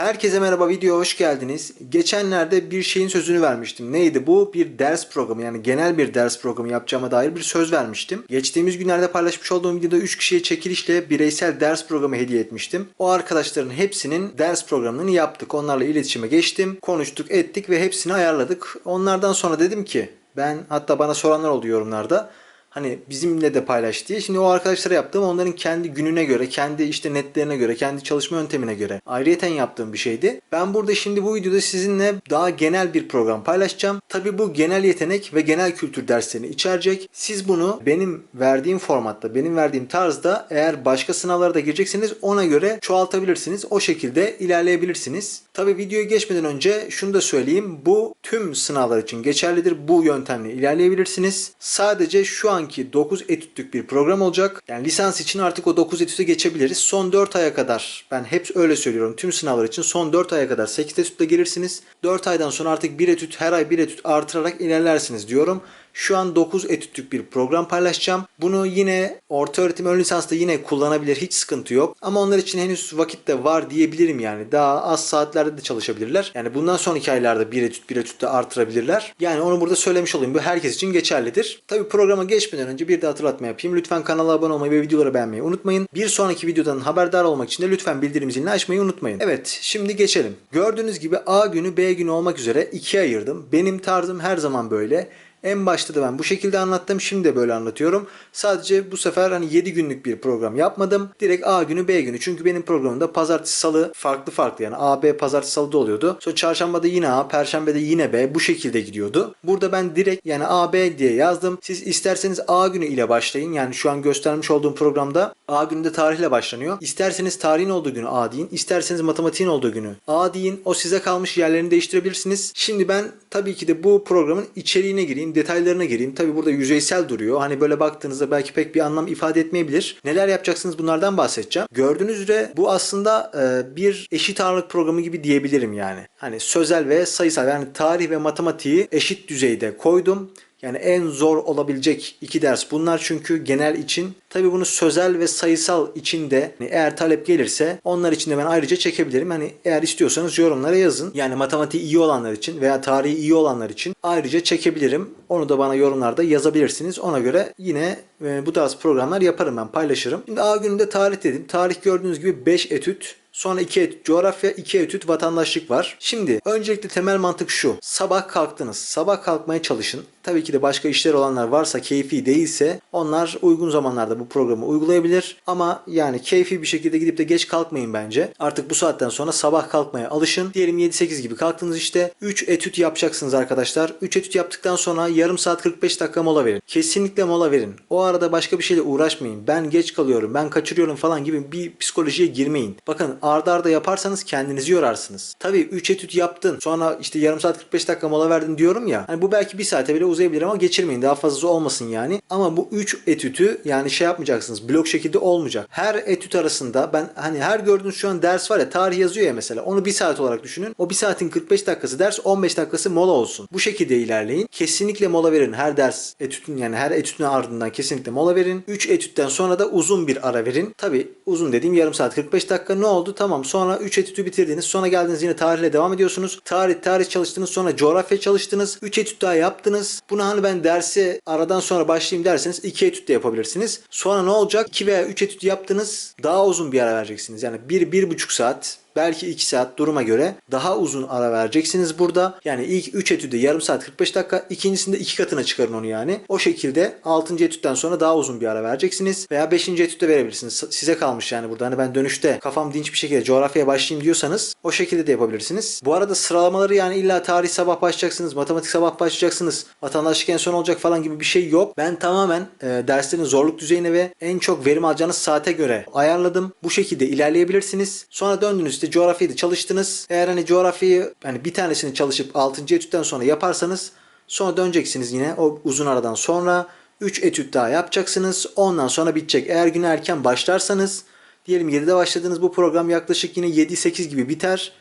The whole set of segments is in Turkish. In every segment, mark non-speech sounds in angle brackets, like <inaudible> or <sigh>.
Herkese merhaba videoya hoş geldiniz. Geçenlerde bir şeyin sözünü vermiştim. Neydi bu? Bir ders programı yani genel bir ders programı yapacağıma dair bir söz vermiştim. Geçtiğimiz günlerde paylaşmış olduğum videoda 3 kişiye çekilişle bireysel ders programı hediye etmiştim. O arkadaşların hepsinin ders programını yaptık. Onlarla iletişime geçtim. Konuştuk ettik ve hepsini ayarladık. Onlardan sonra dedim ki ben hatta bana soranlar oldu yorumlarda. Hani bizimle de paylaş diye. Şimdi o arkadaşlara yaptığım onların kendi gününe göre, kendi işte netlerine göre, kendi çalışma yöntemine göre ayrıyeten yaptığım bir şeydi. Ben burada şimdi bu videoda sizinle daha genel bir program paylaşacağım. Tabi bu genel yetenek ve genel kültür derslerini içerecek. Siz bunu benim verdiğim formatta, benim verdiğim tarzda eğer başka sınavlara da girecekseniz ona göre çoğaltabilirsiniz. O şekilde ilerleyebilirsiniz. Tabi videoya geçmeden önce şunu da söyleyeyim. Bu tüm sınavlar için geçerlidir. Bu yöntemle ilerleyebilirsiniz. Sadece şu anki 9 etütlük bir program olacak. Yani lisans için artık o 9 etüte geçebiliriz. Son 4 aya kadar ben hep öyle söylüyorum. Tüm sınavlar için son 4 aya kadar 8 etütle gelirsiniz. 4 aydan sonra artık 1 etüt her ay 1 etüt artırarak ilerlersiniz diyorum. Şu an 9 etütlük bir program paylaşacağım. Bunu yine orta öğretim ön lisansta yine kullanabilir. Hiç sıkıntı yok. Ama onlar için henüz vakit de var diyebilirim yani. Daha az saatlerde de çalışabilirler. Yani bundan sonraki aylarda bir etüt bir etüt de artırabilirler. Yani onu burada söylemiş olayım. Bu herkes için geçerlidir. Tabi programa geçmeden önce bir de hatırlatma yapayım. Lütfen kanala abone olmayı ve videoları beğenmeyi unutmayın. Bir sonraki videodan haberdar olmak için de lütfen bildirim zilini açmayı unutmayın. Evet şimdi geçelim. Gördüğünüz gibi A günü B günü olmak üzere ikiye ayırdım. Benim tarzım her zaman böyle. En başta da ben bu şekilde anlattım. Şimdi de böyle anlatıyorum. Sadece bu sefer hani 7 günlük bir program yapmadım. Direkt A günü B günü. Çünkü benim programımda pazartesi salı farklı farklı yani A B pazartesi salıda oluyordu. Sonra çarşambada yine A, perşembede yine B bu şekilde gidiyordu. Burada ben direkt yani A B diye yazdım. Siz isterseniz A günü ile başlayın. Yani şu an göstermiş olduğum programda A gününde tarihle başlanıyor. İsterseniz tarihin olduğu günü A deyin. İsterseniz matematiğin olduğu günü A deyin. O size kalmış yerlerini değiştirebilirsiniz. Şimdi ben tabii ki de bu programın içeriğine gireyim, detaylarına gireyim. Tabii burada yüzeysel duruyor. Hani böyle baktığınızda belki pek bir anlam ifade etmeyebilir. Neler yapacaksınız bunlardan bahsedeceğim. Gördüğünüz üzere bu aslında e, bir eşit ağırlık programı gibi diyebilirim yani. Hani sözel ve sayısal yani tarih ve matematiği eşit düzeyde koydum. Yani en zor olabilecek iki ders bunlar çünkü genel için. Tabi bunu sözel ve sayısal için de hani eğer talep gelirse onlar için de ben ayrıca çekebilirim. Hani eğer istiyorsanız yorumlara yazın. Yani matematiği iyi olanlar için veya tarihi iyi olanlar için ayrıca çekebilirim. Onu da bana yorumlarda yazabilirsiniz. Ona göre yine e, bu tarz programlar yaparım ben paylaşırım. Şimdi A gününde tarih dedim. Tarih gördüğünüz gibi 5 etüt Sonra 2 etüt coğrafya, 2 etüt vatandaşlık var. Şimdi öncelikle temel mantık şu. Sabah kalktınız. Sabah kalkmaya çalışın. Tabii ki de başka işler olanlar varsa keyfi değilse onlar uygun zamanlarda bu programı uygulayabilir. Ama yani keyfi bir şekilde gidip de geç kalkmayın bence. Artık bu saatten sonra sabah kalkmaya alışın. Diyelim 7-8 gibi kalktınız işte. 3 etüt yapacaksınız arkadaşlar. 3 etüt yaptıktan sonra yarım saat 45 dakika mola verin. Kesinlikle mola verin. O arada başka bir şeyle uğraşmayın. Ben geç kalıyorum, ben kaçırıyorum falan gibi bir psikolojiye girmeyin. Bakın arda arda yaparsanız kendinizi yorarsınız. Tabii 3 etüt yaptın. Sonra işte yarım saat 45 dakika mola verdin diyorum ya. Hani bu belki bir saate bile uzayabilir ama geçirmeyin. Daha fazlası olmasın yani. Ama bu 3 etütü yani şey yapmayacaksınız. Blok şekilde olmayacak. Her etüt arasında ben hani her gördüğünüz şu an ders var ya tarih yazıyor ya mesela. Onu bir saat olarak düşünün. O bir saatin 45 dakikası ders 15 dakikası mola olsun. Bu şekilde ilerleyin. Kesinlikle mola verin. Her ders etütün yani her etütün ardından kesinlikle mola verin. 3 etütten sonra da uzun bir ara verin. Tabi uzun dediğim yarım saat 45 dakika ne oldu? Tamam sonra 3 etütü bitirdiniz. Sonra geldiniz yine tarihle devam ediyorsunuz. Tarih tarih çalıştınız. Sonra coğrafya çalıştınız. 3 etüt daha yaptınız. Bunu hani ben dersi aradan sonra başlayayım derseniz 2 etüt de yapabilirsiniz. Sonra ne olacak? 2 veya 3 etüt yaptınız. Daha uzun bir ara vereceksiniz. Yani 1-1,5 saat belki 2 saat duruma göre daha uzun ara vereceksiniz burada. Yani ilk 3 etüde yarım saat 45 dakika. ikincisinde 2 katına çıkarın onu yani. O şekilde 6. etütten sonra daha uzun bir ara vereceksiniz. Veya 5. etütte verebilirsiniz. Size kalmış yani burada. Hani ben dönüşte kafam dinç bir şekilde coğrafyaya başlayayım diyorsanız o şekilde de yapabilirsiniz. Bu arada sıralamaları yani illa tarih sabah başlayacaksınız. Matematik sabah başlayacaksınız. Vatandaşlık en son olacak falan gibi bir şey yok. Ben tamamen e, derslerin zorluk düzeyine ve en çok verim alacağınız saate göre ayarladım. Bu şekilde ilerleyebilirsiniz. Sonra döndünüz işte coğrafyayı da çalıştınız. Eğer hani coğrafyayı hani bir tanesini çalışıp 6. etütten sonra yaparsanız sonra döneceksiniz yine o uzun aradan sonra 3 etüt daha yapacaksınız. Ondan sonra bitecek. Eğer güne erken başlarsanız diyelim 7'de başladığınız bu program yaklaşık yine 7-8 gibi biter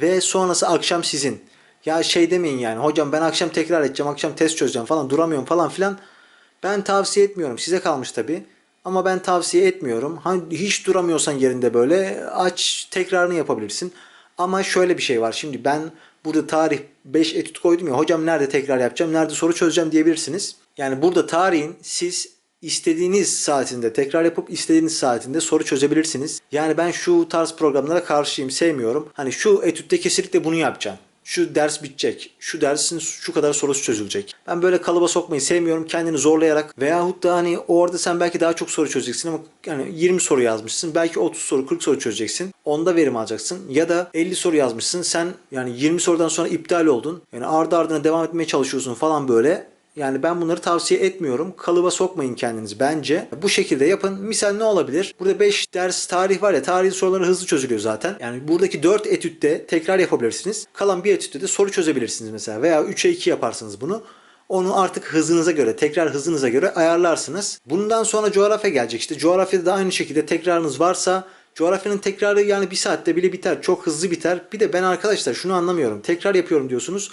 ve sonrası akşam sizin. Ya şey demeyin yani hocam ben akşam tekrar edeceğim, akşam test çözeceğim falan duramıyorum falan filan. Ben tavsiye etmiyorum. Size kalmış tabii. Ama ben tavsiye etmiyorum. Hani hiç duramıyorsan yerinde böyle aç tekrarını yapabilirsin. Ama şöyle bir şey var. Şimdi ben burada tarih 5 etüt koydum ya. Hocam nerede tekrar yapacağım? Nerede soru çözeceğim diyebilirsiniz. Yani burada tarihin siz istediğiniz saatinde tekrar yapıp istediğiniz saatinde soru çözebilirsiniz. Yani ben şu tarz programlara karşıyım, sevmiyorum. Hani şu etütte kesinlikle bunu yapacağım. Şu ders bitecek. Şu dersin şu kadar sorusu çözülecek. Ben böyle kalıba sokmayı sevmiyorum. Kendini zorlayarak veyahut da hani orada sen belki daha çok soru çözeceksin ama yani 20 soru yazmışsın. Belki 30 soru 40 soru çözeceksin. Onda verim alacaksın. Ya da 50 soru yazmışsın. Sen yani 20 sorudan sonra iptal oldun. Yani ardı ardına devam etmeye çalışıyorsun falan böyle. Yani ben bunları tavsiye etmiyorum. Kalıba sokmayın kendinizi bence. Bu şekilde yapın. Misal ne olabilir? Burada 5 ders tarih var ya tarihin soruları hızlı çözülüyor zaten. Yani buradaki 4 etütte tekrar yapabilirsiniz. Kalan bir etütte de soru çözebilirsiniz mesela. Veya 3'e 2 yaparsınız bunu. Onu artık hızınıza göre, tekrar hızınıza göre ayarlarsınız. Bundan sonra coğrafya gelecek. İşte coğrafyada da aynı şekilde tekrarınız varsa Coğrafyanın tekrarı yani bir saatte bile biter. Çok hızlı biter. Bir de ben arkadaşlar şunu anlamıyorum. Tekrar yapıyorum diyorsunuz.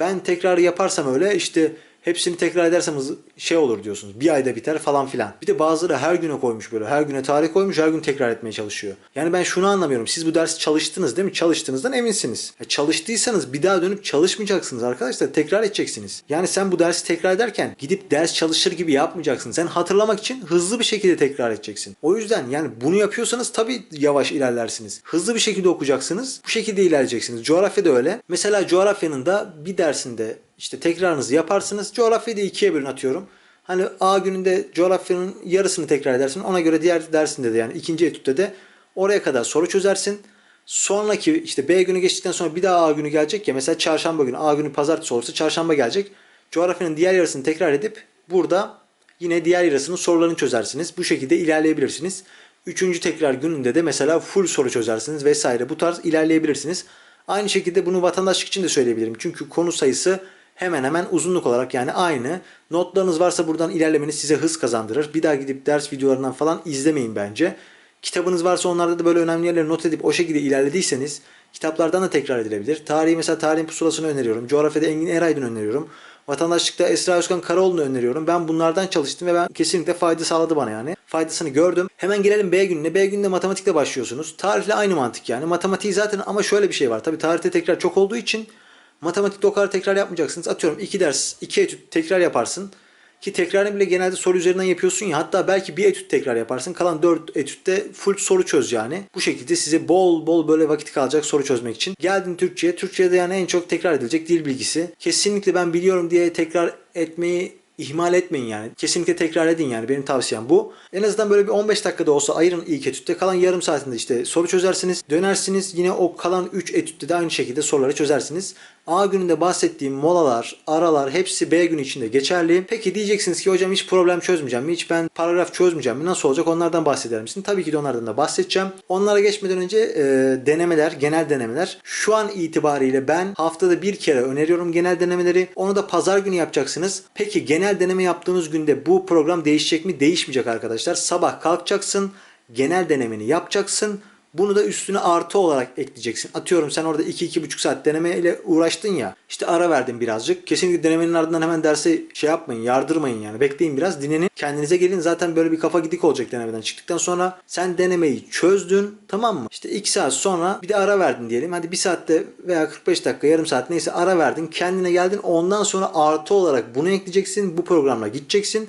Ben tekrarı yaparsam öyle işte hepsini tekrar edersem şey olur diyorsunuz. Bir ayda biter falan filan. Bir de bazıları her güne koymuş böyle. Her güne tarih koymuş. Her gün tekrar etmeye çalışıyor. Yani ben şunu anlamıyorum. Siz bu dersi çalıştınız değil mi? Çalıştığınızdan eminsiniz. Ya çalıştıysanız bir daha dönüp çalışmayacaksınız arkadaşlar. Tekrar edeceksiniz. Yani sen bu dersi tekrar ederken gidip ders çalışır gibi yapmayacaksın. Sen hatırlamak için hızlı bir şekilde tekrar edeceksin. O yüzden yani bunu yapıyorsanız tabii yavaş ilerlersiniz. Hızlı bir şekilde okuyacaksınız. Bu şekilde ilerleyeceksiniz. Coğrafya da öyle. Mesela coğrafyanın da bir dersinde işte tekrarınızı yaparsınız. Coğrafyayı da ikiye bölün atıyorum. Hani A gününde coğrafyanın yarısını tekrar edersin. Ona göre diğer dersinde de yani ikinci etütte de oraya kadar soru çözersin. Sonraki işte B günü geçtikten sonra bir daha A günü gelecek ya. Mesela çarşamba günü A günü pazartesi olursa çarşamba gelecek. Coğrafyanın diğer yarısını tekrar edip burada yine diğer yarısının sorularını çözersiniz. Bu şekilde ilerleyebilirsiniz. Üçüncü tekrar gününde de mesela full soru çözersiniz vesaire. Bu tarz ilerleyebilirsiniz. Aynı şekilde bunu vatandaşlık için de söyleyebilirim. Çünkü konu sayısı hemen hemen uzunluk olarak yani aynı. Notlarınız varsa buradan ilerlemeniz size hız kazandırır. Bir daha gidip ders videolarından falan izlemeyin bence. Kitabınız varsa onlarda da böyle önemli yerleri not edip o şekilde ilerlediyseniz kitaplardan da tekrar edilebilir. Tarihi mesela tarihin pusulasını öneriyorum. Coğrafyada Engin Eraydın öneriyorum. Vatandaşlıkta Esra Özkan Karaoğlu'nu öneriyorum. Ben bunlardan çalıştım ve ben kesinlikle fayda sağladı bana yani. Faydasını gördüm. Hemen gelelim B gününe. B gününde matematikle başlıyorsunuz. Tarihle aynı mantık yani. Matematiği zaten ama şöyle bir şey var. Tabii tarihte tekrar çok olduğu için matematikte o kadar tekrar yapmayacaksınız. Atıyorum iki ders, iki etüt tekrar yaparsın. Ki tekrarını bile genelde soru üzerinden yapıyorsun ya. Hatta belki bir etüt tekrar yaparsın. Kalan 4 etütte full soru çöz yani. Bu şekilde size bol bol böyle vakit kalacak soru çözmek için. Geldin Türkçe'ye. Türkçe'de yani en çok tekrar edilecek dil bilgisi. Kesinlikle ben biliyorum diye tekrar etmeyi ihmal etmeyin yani. Kesinlikle tekrar edin yani. Benim tavsiyem bu. En azından böyle bir 15 dakikada olsa ayırın ilk etütte. Kalan yarım saatinde işte soru çözersiniz. Dönersiniz. Yine o kalan 3 etütte de aynı şekilde soruları çözersiniz. A gününde bahsettiğim molalar, aralar hepsi B günü içinde geçerli. Peki diyeceksiniz ki hocam hiç problem çözmeyeceğim mi? Hiç ben paragraf çözmeyeceğim mi? Nasıl olacak? Onlardan bahseder misin? Tabii ki de onlardan da bahsedeceğim. Onlara geçmeden önce e, denemeler, genel denemeler. Şu an itibariyle ben haftada bir kere öneriyorum genel denemeleri. Onu da pazar günü yapacaksınız. Peki genel deneme yaptığınız günde bu program değişecek mi? Değişmeyecek arkadaşlar. Sabah kalkacaksın, genel denemeni yapacaksın. Bunu da üstüne artı olarak ekleyeceksin. Atıyorum sen orada 2-2,5 saat denemeyle uğraştın ya. İşte ara verdin birazcık. Kesinlikle denemenin ardından hemen derse şey yapmayın, yardırmayın yani. Bekleyin biraz, dinlenin. Kendinize gelin. Zaten böyle bir kafa gidik olacak denemeden çıktıktan sonra. Sen denemeyi çözdün, tamam mı? İşte 2 saat sonra bir de ara verdin diyelim. Hadi 1 saatte veya 45 dakika, yarım saat neyse ara verdin. Kendine geldin. Ondan sonra artı olarak bunu ekleyeceksin. Bu programla gideceksin.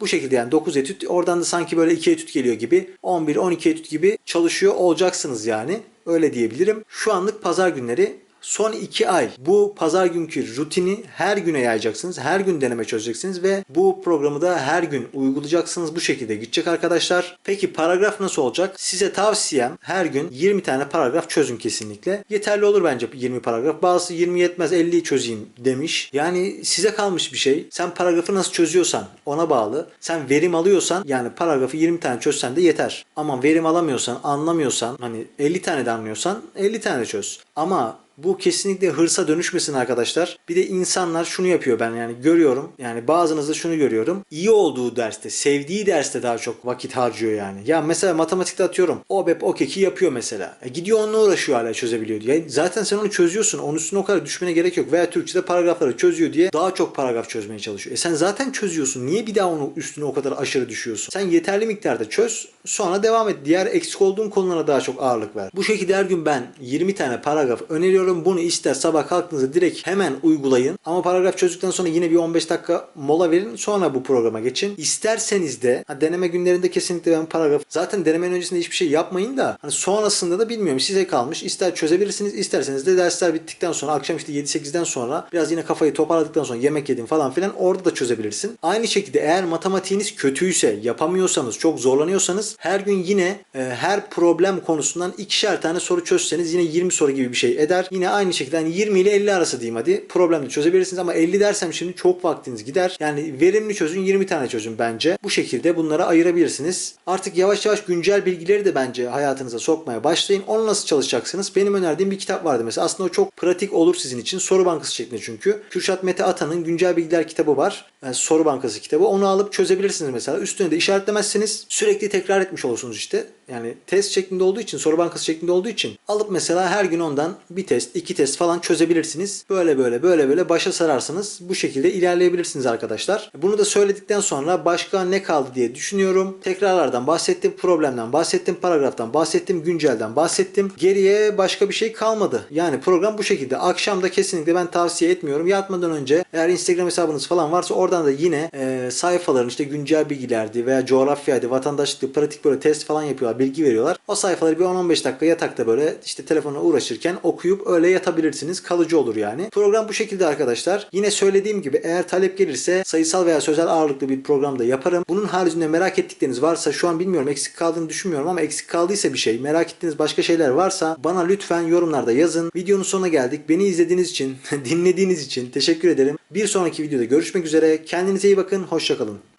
Bu şekilde yani 9 etüt oradan da sanki böyle 2 etüt geliyor gibi 11-12 etüt gibi çalışıyor olacaksınız yani. Öyle diyebilirim. Şu anlık pazar günleri son 2 ay bu pazar günkü rutini her güne yayacaksınız. Her gün deneme çözeceksiniz ve bu programı da her gün uygulayacaksınız. Bu şekilde gidecek arkadaşlar. Peki paragraf nasıl olacak? Size tavsiyem her gün 20 tane paragraf çözün kesinlikle. Yeterli olur bence 20 paragraf. Bazısı 20 yetmez 50'yi çözeyim demiş. Yani size kalmış bir şey. Sen paragrafı nasıl çözüyorsan ona bağlı. Sen verim alıyorsan yani paragrafı 20 tane çözsen de yeter. Ama verim alamıyorsan, anlamıyorsan hani 50 tane de anlıyorsan 50 tane çöz. Ama bu kesinlikle hırsa dönüşmesin arkadaşlar. Bir de insanlar şunu yapıyor ben yani görüyorum. Yani bazınızda şunu görüyorum. İyi olduğu derste, sevdiği derste daha çok vakit harcıyor yani. Ya mesela matematikte atıyorum. OBEP, OKEK'i yapıyor mesela. E gidiyor onunla uğraşıyor hala çözebiliyor diye. Zaten sen onu çözüyorsun. Onun üstüne o kadar düşmene gerek yok. Veya Türkçe'de paragrafları çözüyor diye daha çok paragraf çözmeye çalışıyor. E sen zaten çözüyorsun. Niye bir daha onun üstüne o kadar aşırı düşüyorsun? Sen yeterli miktarda çöz. Sonra devam et. Diğer eksik olduğun konulara daha çok ağırlık ver. Bu şekilde her gün ben 20 tane paragraf öneriyorum. Bunu ister sabah kalktığınızda direkt hemen uygulayın. Ama paragraf çözdükten sonra yine bir 15 dakika mola verin. Sonra bu programa geçin. İsterseniz de ha, deneme günlerinde kesinlikle ben paragraf zaten denemenin öncesinde hiçbir şey yapmayın da hani sonrasında da bilmiyorum size kalmış. İster çözebilirsiniz isterseniz de dersler bittikten sonra akşam işte 7-8'den sonra biraz yine kafayı toparladıktan sonra yemek yedin falan filan orada da çözebilirsin. Aynı şekilde eğer matematiğiniz kötüyse yapamıyorsanız çok zorlanıyorsanız her gün yine e, her problem konusundan ikişer tane soru çözseniz yine 20 soru gibi bir şey eder. Yine aynı şekilde hani 20 ile 50 arası diyeyim hadi problemde çözebilirsiniz ama 50 dersem şimdi çok vaktiniz gider. Yani verimli çözün 20 tane çözün bence. Bu şekilde bunlara ayırabilirsiniz. Artık yavaş yavaş güncel bilgileri de bence hayatınıza sokmaya başlayın. Onu nasıl çalışacaksınız? Benim önerdiğim bir kitap vardı mesela. Aslında o çok pratik olur sizin için. Soru bankası şeklinde çünkü. Kürşat Mete Atan'ın Güncel Bilgiler kitabı var. Yani soru bankası kitabı. Onu alıp çözebilirsiniz mesela. Üstüne de işaretlemezsiniz. Sürekli tekrar etmiş olursunuz işte. Yani test şeklinde olduğu için, soru bankası şeklinde olduğu için alıp mesela her gün ondan bir test, iki test falan çözebilirsiniz. Böyle böyle böyle böyle başa sararsınız. Bu şekilde ilerleyebilirsiniz arkadaşlar. Bunu da söyledikten sonra başka ne kaldı diye düşünüyorum. Tekrarlardan bahsettim, problemden bahsettim, paragraftan bahsettim, güncelden bahsettim. Geriye başka bir şey kalmadı. Yani program bu şekilde. Akşam da kesinlikle ben tavsiye etmiyorum. Yatmadan önce eğer Instagram hesabınız falan varsa oradan da yine e, sayfaların işte güncel bilgilerdi veya coğrafyaydı, vatandaşlıktı, pratik böyle test falan yapıyorlar, bilgi veriyorlar. O sayfaları bir 10-15 dakika yatakta böyle işte telefonla uğraşırken okuyup öyle yatabilirsiniz. Kalıcı olur yani. Program bu şekilde arkadaşlar. Yine söylediğim gibi eğer talep gelirse sayısal veya sözel ağırlıklı bir program da yaparım. Bunun haricinde merak ettikleriniz varsa şu an bilmiyorum eksik kaldığını düşünmüyorum ama eksik kaldıysa bir şey merak ettiğiniz başka şeyler varsa bana lütfen yorumlarda yazın. Videonun sonuna geldik. Beni izlediğiniz için, <laughs> dinlediğiniz için teşekkür ederim. Bir sonraki videoda görüşmek üzere. Kendinize iyi bakın. Hoşçakalın.